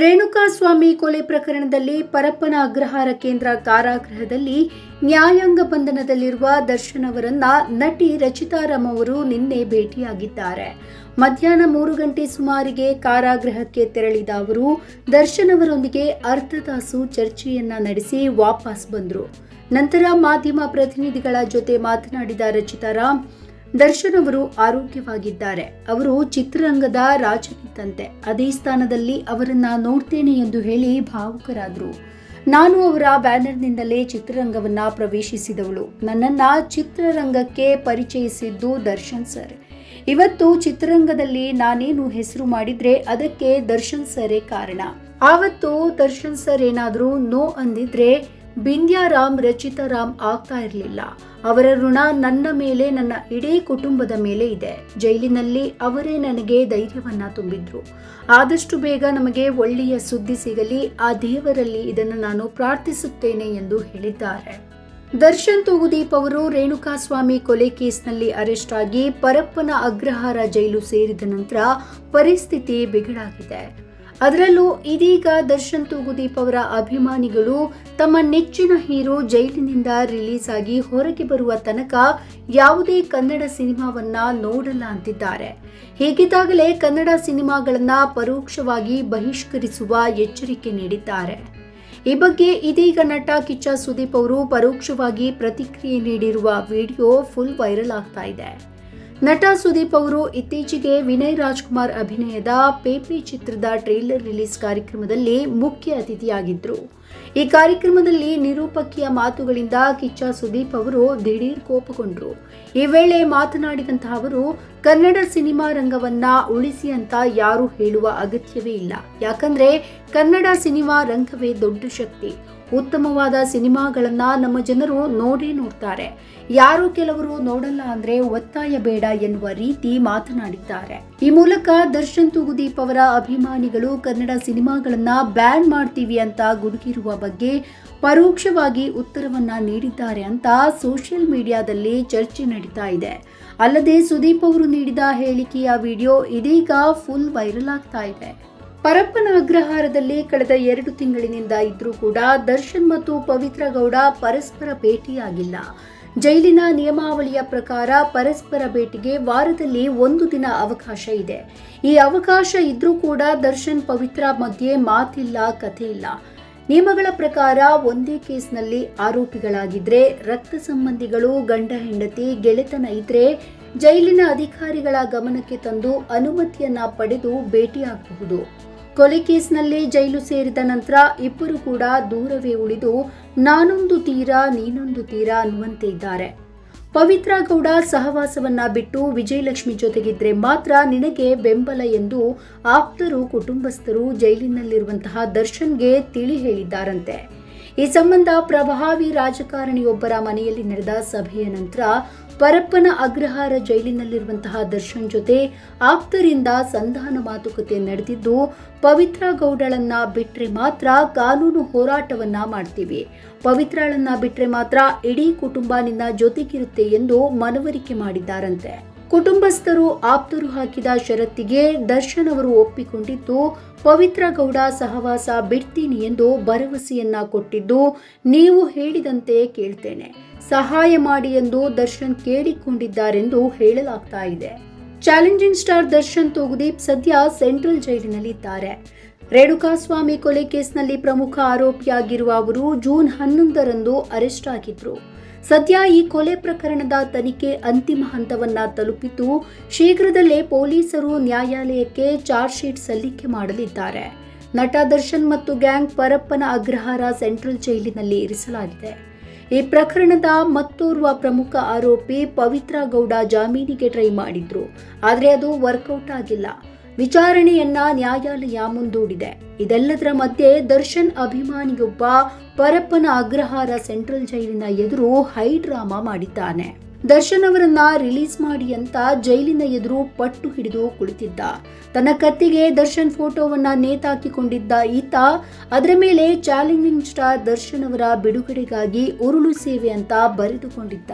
ರೇಣುಕಾಸ್ವಾಮಿ ಕೊಲೆ ಪ್ರಕರಣದಲ್ಲಿ ಪರಪ್ಪನ ಅಗ್ರಹಾರ ಕೇಂದ್ರ ಕಾರಾಗೃಹದಲ್ಲಿ ನ್ಯಾಯಾಂಗ ಬಂಧನದಲ್ಲಿರುವ ದರ್ಶನ್ ಅವರನ್ನ ನಟಿ ರಚಿತಾರಾಮ್ ಅವರು ನಿನ್ನೆ ಭೇಟಿಯಾಗಿದ್ದಾರೆ. ಮಧ್ಯಾಹ್ನ ಮೂರು ಗಂಟೆ ಸುಮಾರಿಗೆ ಕಾರಾಗೃಹಕ್ಕೆ ತೆರಳಿದ ಅವರು, ದರ್ಶನ್ ಅವರೊಂದಿಗೆ ಅರ್ಧ ತಾಸು ಚರ್ಚೆಯನ್ನ ನಡೆಸಿ ವಾಪಸ್ ಬಂದರು. ನಂತರ ಮಾಧ್ಯಮ ಪ್ರತಿನಿಧಿಗಳ ಜೊತೆ ಮಾತನಾಡಿದ ರಚಿತಾರಾಮ್ ದರ್ಶನ್ ಅವರು ಆರೋಗ್ಯವಾಗಿದ್ದಾರೆ. ಅವರು ಚಿತ್ರರಂಗದ ರಾಜನಿದ್ದಂತೆ ಅದೇ ಸ್ಥಾನದಲ್ಲಿ ಅವರನ್ನ ನೋಡ್ತೇನೆ ಎಂದು ಹೇಳಿ ಭಾವುಕರಾದರು. ನಾನು ಅವರ ಬ್ಯಾನರ್ನಿಂದಲೇ ಚಿತ್ರರಂಗವನ್ನ ಪ್ರವೇಶಿಸಿದವಳು. ನನ್ನನ್ನ ಚಿತ್ರರಂಗಕ್ಕೆ ಪರಿಚಯಿಸಿದ್ದು ದರ್ಶನ್ ಸರ್. ಇವತ್ತು ಚಿತ್ರರಂಗದಲ್ಲಿ ನಾನೇನು ಹೆಸರು ಮಾಡಿದ್ರೆ ಅದಕ್ಕೆ ದರ್ಶನ್ ಸರೇ ಕಾರಣ. ಆವತ್ತು ದರ್ಶನ್ ಸರ್ ಏನಾದರೂ ನೋ ಅಂದಿದ್ರೆ ಬಿಂದ್ಯಾರಾಮ್ ರಚಿತಾರಾಮ್ ಆಗ್ತಾ ಇರಲಿಲ್ಲ. ಅವರ ಋಣ ನನ್ನ ಮೇಲೆ, ನನ್ನ ಇಡೀ ಕುಟುಂಬದ ಮೇಲೆ ಇದೆ. ಜೈಲಿನಲ್ಲಿ ಅವರೇ ನನಗೆ ಧೈರ್ಯವನ್ನ ತುಂಬಿದ್ರು. ಆದಷ್ಟು ಬೇಗ ನಮಗೆ ಒಳ್ಳೆಯ ಸುದ್ದಿ ಸಿಗಲಿ, ಆ ದೇವರಲ್ಲಿ ಇದನ್ನು ನಾನು ಪ್ರಾರ್ಥಿಸುತ್ತೇನೆ ಎಂದು ಹೇಳಿದ್ದಾರೆ. ದರ್ಶನ್ ತೂಗುದೀಪ್ ಅವರು ರೇಣುಕಾಸ್ವಾಮಿ ಕೊಲೆ ಕೇಸ್ನಲ್ಲಿ ಅರೆಸ್ಟ್ ಆಗಿ ಪರಪ್ಪನ ಅಗ್ರಹಾರ ಜೈಲು ಸೇರಿದ ನಂತರ ಪರಿಸ್ಥಿತಿ ಬಿಗಡಾಗಿದೆ. ಅದರಲ್ಲೂ ಇದೀಗ ದರ್ಶನ್ ತೂಗುದೀಪ್ ಅವರ ಅಭಿಮಾನಿಗಳು ತಮ್ಮ ನೆಚ್ಚಿನ ಹೀರೋ ಜೈಲಿನಿಂದ ರಿಲೀಸ್ ಆಗಿ ಹೊರಗೆ ಬರುವ ತನಕ ಯಾವುದೇ ಕನ್ನಡ ಸಿನಿಮಾವನ್ನ ನೋಡಲ್ಲ ಅಂತಿದ್ದಾರೆ. ಹೀಗಿದ್ದಾಗಲೇ ಕನ್ನಡ ಸಿನಿಮಾಗಳನ್ನ ಪರೋಕ್ಷವಾಗಿ ಬಹಿಷ್ಕರಿಸುವ ಎಚ್ಚರಿಕೆ ನೀಡಿದ್ದಾರೆ. ಈ ಬಗ್ಗೆ ಇದೀಗ ನಟ ಕಿಚ್ಚ ಸುದೀಪ್ ಅವರು ಪರೋಕ್ಷವಾಗಿ ಪ್ರತಿಕ್ರಿಯೆ ನೀಡಿರುವ ವಿಡಿಯೋ ಫುಲ್ ವೈರಲ್ ಆಗ್ತಾ ಇದೆ. ನಟ ಸುದೀಪ್ ಅವರು ಇತ್ತೀಚೆಗೆ ವಿನಯ್ ರಾಜ್ಕುಮಾರ್ ಅಭಿನಯದ ಪೇಪಿ ಚಿತ್ರದ ಟ್ರೇಲರ್ ರಿಲೀಸ್ ಕಾರ್ಯಕ್ರಮದಲ್ಲಿ ಮುಖ್ಯ ಅತಿಥಿಯಾಗಿದ್ದರು ಈ ಕಾರ್ಯಕ್ರಮದಲ್ಲಿ ನಿರೂಪಕಿಯ ಮಾತುಗಳಿಂದ ಕಿಚ್ಚ ಸುದೀಪ್ ಅವರು ದಿಢೀರ್ ಕೋಪಗೊಂಡ್ರು. ಈ ವೇಳೆ ಮಾತನಾಡಿದಂತಹ ಅವರು, ಕನ್ನಡ ಸಿನಿಮಾ ರಂಗವನ್ನ ಉಳಿಸಿ ಅಂತ ಯಾರು ಹೇಳುವ ಅಗತ್ಯವೇ ಇಲ್ಲ. ಯಾಕಂದ್ರೆ ಕನ್ನಡ ಸಿನಿಮಾ ರಂಗವೇ ದೊಡ್ಡ ಶಕ್ತಿ. ಉತ್ತಮವಾದ ಸಿನಿಮಾಗಳನ್ನ ನಮ್ಮ ಜನರು ನೋಡೇ ನೋಡ್ತಾರೆ. ಯಾರು ಕೆಲವರು ನೋಡಲ್ಲ ಅಂದ್ರೆ ಒತ್ತಾಯ ಬೇಡ ಎನ್ನುವ ರೀತಿ ಮಾತನಾಡಿದ್ದಾರೆ. ಈ ಮೂಲಕ ದರ್ಶನ್ ತೂಗುದೀಪ್ ಅವರ ಅಭಿಮಾನಿಗಳು ಕನ್ನಡ ಸಿನಿಮಾಗಳನ್ನ ಬ್ಯಾನ್ ಮಾಡ್ತೀವಿ ಅಂತ ಗುಡುಗಿರುವ ಬಗ್ಗೆ ಪರೋಕ್ಷವಾಗಿ ಉತ್ತರವನ್ನ ನೀಡಿದ್ದಾರೆ ಅಂತ ಸೋಷಿಯಲ್ ಮೀಡಿಯಾದಲ್ಲಿ ಚರ್ಚೆ ನಡೀತಾ ಇದೆ. ಅಲ್ಲದೆ ಸುದೀಪ್ ಅವರು ನೀಡಿದ ಹೇಳಿಕೆಯ ವಿಡಿಯೋ ಇದೀಗ ಫುಲ್ ವೈರಲ್ ಆಗ್ತಾ ಇದೆ. ಪರಪ್ಪನ ಅಗ್ರಹಾರದಲ್ಲಿ ಕಳೆದ ಎರಡು ತಿಂಗಳಿನಿಂದ ಇದ್ರೂ ಕೂಡ ದರ್ಶನ್ ಮತ್ತು ಪವಿತ್ರ ಗೌಡ ಪರಸ್ಪರ ಭೇಟಿಯಾಗಿಲ್ಲ. ಜೈಲಿನ ನಿಯಮಾವಳಿಯ ಪ್ರಕಾರ ಪರಸ್ಪರ ಭೇಟಿಗೆ ವಾರದಲ್ಲಿ ಒಂದು ದಿನ ಅವಕಾಶ ಇದೆ. ಈ ಅವಕಾಶ ಇದ್ರೂ ಕೂಡ ದರ್ಶನ್ ಪವಿತ್ರ ಮಧ್ಯೆ ಮಾತಿಲ್ಲ, ಕಥೆ ಇಲ್ಲ. ನಿಯಮಗಳ ಪ್ರಕಾರ ಒಂದೇ ಕೇಸ್ನಲ್ಲಿ ಆರೋಪಿಗಳಾಗಿದ್ರೆ ರಕ್ತ ಸಂಬಂಧಿಗಳು, ಗಂಡ, ಹೆಂಡತಿ, ಗೆಳೆತನ ಇದ್ರೆ ಜೈಲಿನ ಅಧಿಕಾರಿಗಳ ಗಮನಕ್ಕೆ ತಂದು ಅನುಮತಿಯನ್ನ ಪಡೆದು ಭೇಟಿಯಾಗಬಹುದು ಕೊಲೆ ಕೇಸ್ನಲ್ಲಿ ಜೈಲು ಸೇರಿದ ನಂತರ ಇಬ್ಬರು ಕೂಡ ದೂರವೇ ಉಳಿದು ನಾನೊಂದು ತೀರ, ನೀನೊಂದು ತೀರ ಅನ್ನುವಂತೆ ಇದ್ದಾರೆ. ಪವಿತ್ರ ಗೌಡ ಸಹವಾಸವನ್ನ ಬಿಟ್ಟು ವಿಜಯಲಕ್ಷ್ಮಿ ಜೊತೆಗಿದ್ರೆ ಮಾತ್ರ ನಿನಗೆ ಬೆಂಬಲ ಎಂದು ಆಪ್ತರು, ಕುಟುಂಬಸ್ಥರು ಜೈಲಿನಲ್ಲಿರುವಂತಹ ದರ್ಶನ್ಗೆ ತಿಳಿ ಹೇಳಿದ್ದಾರಂತೆ. ಈ ಸಂಬಂಧ ಪ್ರಭಾವಿ ರಾಜಕಾರಣಿಯೊಬ್ಬರ ಮನೆಯಲ್ಲಿ ನಡೆದ ಸಭೆಯ ನಂತರ ಪರಪ್ಪನ ಅಗ್ರಹಾರ ಜೈಲಿನಲ್ಲಿರುವಂತಹ ದರ್ಶನ್ ಜೊತೆ ಆಪ್ತರಿಂದ ಸಂಧಾನ ಮಾತುಕತೆ ನಡೆದಿದ್ದು, ಪವಿತ್ರ ಗೌಡಳನ್ನ ಬಿಟ್ಟರೆ ಮಾತ್ರ ಕಾನೂನು ಹೋರಾಟವನ್ನ ಮಾಡ್ತೀವಿ. ಪವಿತ್ರಳನ್ನ ಬಿಟ್ಟರೆ ಮಾತ್ರ ಇಡೀ ಕುಟುಂಬ ನಿನ್ನ ಜೊತೆಗಿರುತ್ತೆ ಎಂದು ಮನವರಿಕೆ ಮಾಡಿದ್ದಾರಂತೆ. ಕುಟುಂಬಸ್ಥರು ಆಪ್ತರು ಹಾಕಿದ ಷರತ್ತಿಗೆ ದರ್ಶನ್ ಅವರು ಒಪ್ಪಿಕೊಂಡಿದ್ದು, ಪವಿತ್ರ ಗೌಡ ಸಹವಾಸ ಬಿಡ್ತೀನಿ ಎಂದು ಭರವಸೆಯನ್ನ ಕೊಟ್ಟಿದ್ದು ನೀವು ಹೇಳಿದಂತೆ ಕೇಳ್ತೇನೆ. ಸಹಾಯ ಮಾಡಿ ಎಂದು ದರ್ಶನ್ ಕೇಳಿಕೊಂಡಿದ್ದಾರೆಂದು ಹೇಳಲಾಗ್ತಾ ಇದೆ. ಚಾಲೆಂಜಿಂಗ್ ಸ್ಟಾರ್ ದರ್ಶನ್ ತೂಗುದೀಪ್ ಸದ್ಯ ಸೆಂಟ್ರಲ್ ಜೈಲಿನಲ್ಲಿದ್ದಾರೆ. ರೇಣುಕಾಸ್ವಾಮಿ ಕೊಲೆ ಕೇಸ್ನಲ್ಲಿ ಪ್ರಮುಖ ಆರೋಪಿಯಾಗಿರುವ ಅವರು ಜೂನ್ ಹನ್ನೊಂದರಂದು ಅರೆಸ್ಟ್ ಆಗಿದ್ರು. ಸದ್ಯ ಈ ಕೊಲೆ ಪ್ರಕರಣದ ತನಿಖೆ ಅಂತಿಮ ಹಂತವನ್ನ ತಲುಪಿದ್ದು, ಶೀಘ್ರದಲ್ಲೇ ಪೊಲೀಸರು ನ್ಯಾಯಾಲಯಕ್ಕೆ ಚಾರ್ಜ್ ಶೀಟ್ ಸಲ್ಲಿಕೆ ಮಾಡಲಿದ್ದಾರೆ. ನಟ ದರ್ಶನ್ ಮತ್ತು ಗ್ಯಾಂಗ್ ಪರಪ್ಪನ ಅಗ್ರಹಾರ ಸೆಂಟ್ರಲ್ ಜೈಲಿನಲ್ಲಿ ಇರಿಸಲಾಗಿದೆ. ಈ ಪ್ರಕರಣದ ಮತ್ತೋರ್ವ ಪ್ರಮುಖ ಆರೋಪಿ ಪವಿತ್ರ ಗೌಡ ಜಾಮೀನಿಗೆ ಟ್ರೈ ಮಾಡಿದ್ರು. ಆದರೆ ಅದು ವರ್ಕೌಟ್ ಆಗಿಲ್ಲ. ವಿಚಾರಣೆಯನ್ನ ನ್ಯಾಯಾಲಯ ಮುಂದೂಡಿದೆ. ಇದೆಲ್ಲದರ ಮಧ್ಯೆ ದರ್ಶನ್ ಅಭಿಮಾನಿಯೊಬ್ಬ ಪರಪ್ಪನ ಅಗ್ರಹಾರ ಸೆಂಟ್ರಲ್ ಜೈಲಿನ ಎದುರು ಹೈ ಡ್ರಾಮಾ ಮಾಡಿದ್ದಾನೆ. ದರ್ಶನ್ ಅವರನ್ನ ರಿಲೀಸ್ ಮಾಡಿ ಅಂತ ಜೈಲಿನ ಎದುರು ಪಟ್ಟು ಹಿಡಿದು ಕುಳಿತಿದ್ದ. ತನ್ನ ಕತ್ತಿಗೆ ದರ್ಶನ್ ಫೋಟೋವನ್ನ ನೇತಾಕಿಕೊಂಡಿದ್ದ ಈತ, ಅದರ ಮೇಲೆ ಚಾಲೆಂಜಿಂಗ್ ಸ್ಟಾರ್ ದರ್ಶನ್ ಅವರ ಬಿಡುಗಡೆಗಾಗಿ ಉರುಳು ಸೇವೆ ಅಂತ ಬರೆದುಕೊಂಡಿದ್ದ.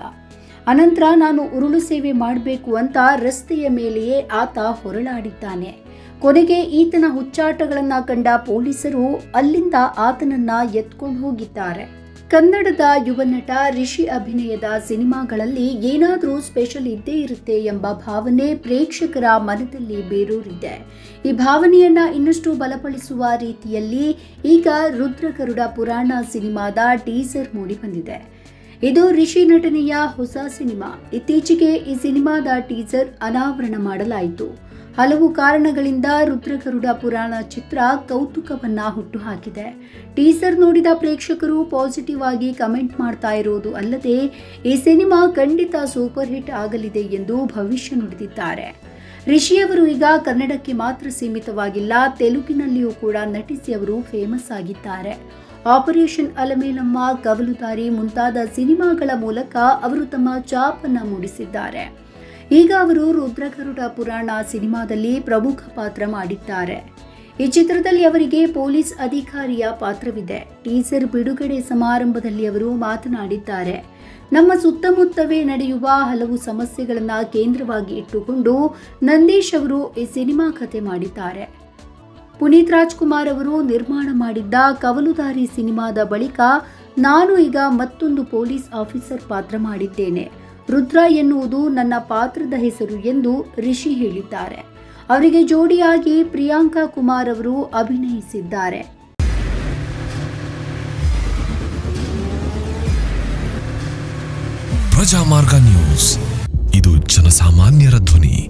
ಅನಂತರ ನಾನು ಉರುಳು ಸೇವೆ ಮಾಡಬೇಕು ಅಂತ ರಸ್ತೆಯ ಮೇಲೆಯೇ ಆತ ಹೊರಳಾಡಿದ್ದಾನೆ. ಕೊನೆಗೆ ಈತನ ಹುಚ್ಚಾಟಗಳನ್ನು ಕಂಡ ಪೊಲೀಸರು ಅಲ್ಲಿಂದ ಆತನನ್ನ ಎತ್ಕೊಂಡು ಹೋಗಿದ್ದಾರೆ. ಕನ್ನಡದ ಯುವ ನಟ ರಿಷಿ ಅಭಿನಯದ ಸಿನಿಮಾಗಳಲ್ಲಿ ಏನಾದರೂ ಸ್ಪೆಷಲ್ ಇದ್ದೇ ಇರುತ್ತೆ ಎಂಬ ಭಾವನೆ ಪ್ರೇಕ್ಷಕರ ಮನದಲ್ಲಿ ಬೇರೂರಿದೆ. ಈ ಭಾವನೆಯನ್ನ ಇನ್ನಷ್ಟು ಬಲಪಡಿಸುವ ರೀತಿಯಲ್ಲಿ ಈಗ ರುದ್ರಗರುಡ ಪುರಾಣ ಸಿನಿಮಾದ ಟೀಸರ್ ಮೂಡಿಬಂದಿದೆ ಇದು ರಿಷಿ ನಟನೆಯ ಹೊಸ ಸಿನಿಮಾ. ಇತ್ತೀಚೆಗೆ ಈ ಸಿನಿಮಾದ ಟೀಸರ್ ಅನಾವರಣ ಮಾಡಲಾಯಿತು. ಹಲವು ಕಾರಣಗಳಿಂದ ರುದ್ರಗರುಡ ಪುರಾಣ ಚಿತ್ರ ಕೌತುಕವನ್ನ ಹುಟ್ಟುಹಾಕಿದೆ. ಟೀಸರ್ ನೋಡಿದ ಪ್ರೇಕ್ಷಕರು ಪಾಸಿಟಿವ್ ಆಗಿ ಕಮೆಂಟ್ ಮಾಡ್ತಾ ಇರೋದು ಅಲ್ಲದೆ, ಈ ಸಿನಿಮಾ ಖಂಡಿತ ಸೂಪರ್ ಹಿಟ್ ಆಗಲಿದೆ ಎಂದು ಭವಿಷ್ಯ ನುಡಿದಿದ್ದಾರೆ. ರಿಷಿಯವರು ಈಗ ಕನ್ನಡಕ್ಕೆ ಮಾತ್ರ ಸೀಮಿತವಾಗಿಲ್ಲ, ತೆಲುಗಿನಲ್ಲಿಯೂ ಕೂಡ ನಟಿಸಿ ಅವರು ಫೇಮಸ್ ಆಗಿದ್ದಾರೆ. ಆಪರೇಷನ್ ಅಲಮೇಲಮ್ಮ ಕವಲುದಾರಿ ಮುಂತಾದ ಸಿನಿಮಾಗಳ ಮೂಲಕ ಅವರು ತಮ್ಮ ಚಾಪನ್ನ ಮೂಡಿಸಿದ್ದಾರೆ. ಈಗ ಅವರು ರುದ್ರಗರುಡ ಪುರಾಣ ಸಿನಿಮಾದಲ್ಲಿ ಪ್ರಮುಖ ಪಾತ್ರ ಮಾಡಿದ್ದಾರೆ. ಈ ಚಿತ್ರದಲ್ಲಿ ಅವರಿಗೆ ಪೊಲೀಸ್ ಅಧಿಕಾರಿಯ ಪಾತ್ರವಿದೆ. ಟೀಸರ್ ಬಿಡುಗಡೆ ಸಮಾರಂಭದಲ್ಲಿ ಅವರು ಮಾತನಾಡಿದ್ದಾರೆ. ನಮ್ಮ ಸುತ್ತಮುತ್ತವೇ ನಡೆಯುವ ಹಲವು ಸಮಸ್ಯೆಗಳನ್ನು ಕೇಂದ್ರವಾಗಿ ಇಟ್ಟುಕೊಂಡು ನಂದೀಶ್ ಅವರು ಈ ಸಿನಿಮಾ ಕಥೆ ಮಾಡಿದ್ದಾರೆ. ಪುನೀತ್ ರಾಜ್ಕುಮಾರ್ ಅವರು ನಿರ್ಮಾಣ ಮಾಡಿದ್ದ ಕವಲುದಾರಿ ಸಿನಿಮಾದ ಬಳಿಕ ನಾನು ಈಗ ಮತ್ತೊಂದು ಪೊಲೀಸ್ ಆಫೀಸರ್ ಪಾತ್ರ ಮಾಡಿದ್ದೇನೆ. ರುದ್ರ ಎನ್ನುವುದು ನನ್ನ ಪಾತ್ರದ ಹೆಸರು ಎಂದು ರಿಷಿ ಹೇಳಿದ್ದಾರೆ. ಅವರಿಗೆ ಜೋಡಿಯಾಗಿ ಪ್ರಿಯಾಂಕಾ ಕುಮಾರ್ ಅವರು ಅಭಿನಯಿಸಿದ್ದಾರೆ. ಪ್ರಜಾಮಾರ್ಗ ನ್ಯೂಸ್. ಇದು ಜನಸಾಮಾನ್ಯರ ಧ್ವನಿ.